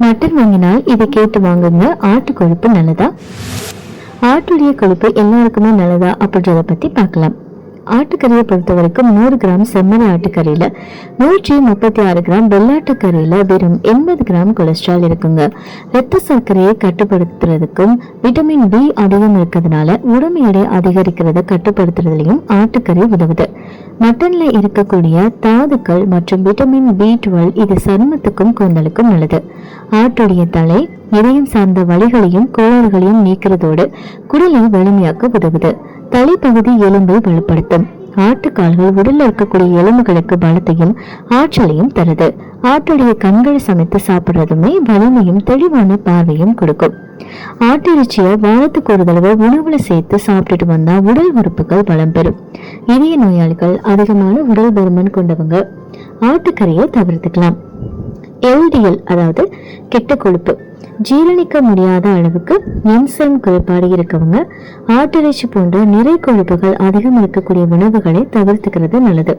Mutton வாங்கினால் இதை கேட்டு வாங்குங்க. ஆட்டு கொழுப்பு நல்லதா? ஆட்டுடைய கொழுப்பு எல்லாருக்குமே நல்லதா அப்படின்றத பத்தி பார்க்கலாம். ஆட்டுக்கறியை பொறுத்த வரைக்கும் நூறு கிராம் செம்மறி ஆட்டுக்கறியில் நூற்றி முப்பத்தி ஆறு கிராம் வெள்ளாட்டுக்கறியில் வெறும் எண்பது கிராம் கொலஸ்ட்ரால் இருக்குங்க. இரத்த சர்க்கரையை கட்டுப்படுத்துறதுக்கும் விட்டமின் பி அதிகம் இருக்கிறதுனால உடம்பு எடை அதிகரிக்கிறத கட்டுப்படுத்துறதுலையும் ஆட்டுக்கறி உதவுது. மட்டன்ல இருக்கக்கூடிய தாதுக்கள் மற்றும் விட்டமின் பி டுவெல் இது சருமத்துக்கும் கூந்தலுக்கும் நல்லது. ஆட்டுடைய தலை இதயம் சார்ந்த வலிகளையும் கோளாறுகளையும் நீக்கிறதோடு குடலை வலிமையாக்க உதவுது. தலைப்பகுதி எலும்பை வலுப்படுத்தும். ஆட்டுக்கால்கள் உடல்ல இருக்கக்கூடிய எலும்புகளுக்கு பலத்தையும் ஆற்றலையும் தருது. ஆட்டுடைய கண்களை சமைத்து சாப்பிடுறதுமே வலிமையும் தெளிவான பார்வையும் கொடுக்கும். ஆட்டிறைச்சியை வாரத்துக்கு ஒரு தடவை உணவுல சேர்த்து சாப்பிட்டுட்டு வந்தா உடல் உறுப்புகள் பலம் பெறும். இதய நோயாளிகள் அதிகமான உடல் பருமன் கொண்டவங்க. ஆட்டுக்கறியை தவிர்த்துக்கலாம். எல்டிஎல் அதாவது கெட்ட கொழுப்பு ஜீரணிக்க முடியாத அளவுக்கு என்சைம் குறைபாடு இருக்கவங்க ஆட்டிறைச்சி போன்ற நிறை கொழுப்புகள் அதிகம் இருக்கக்கூடிய உணவுகளை தவிர்த்துக்கிறது நல்லது.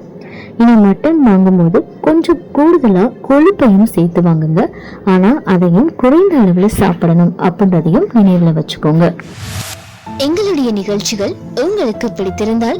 இனி மட்டன் வாங்கும்போது கொஞ்சம் கூடுதலாக கொழுப்பையும் சேர்த்து வாங்குங்க. ஆனால் அதையும் குறைந்த அளவில் சாப்பிடணும் அப்படின்றதையும் நினைவில் வச்சுக்கோங்க. எங்களுடைய நிகழ்ச்சிகள் உங்களுக்கு பிடித்திருந்தால்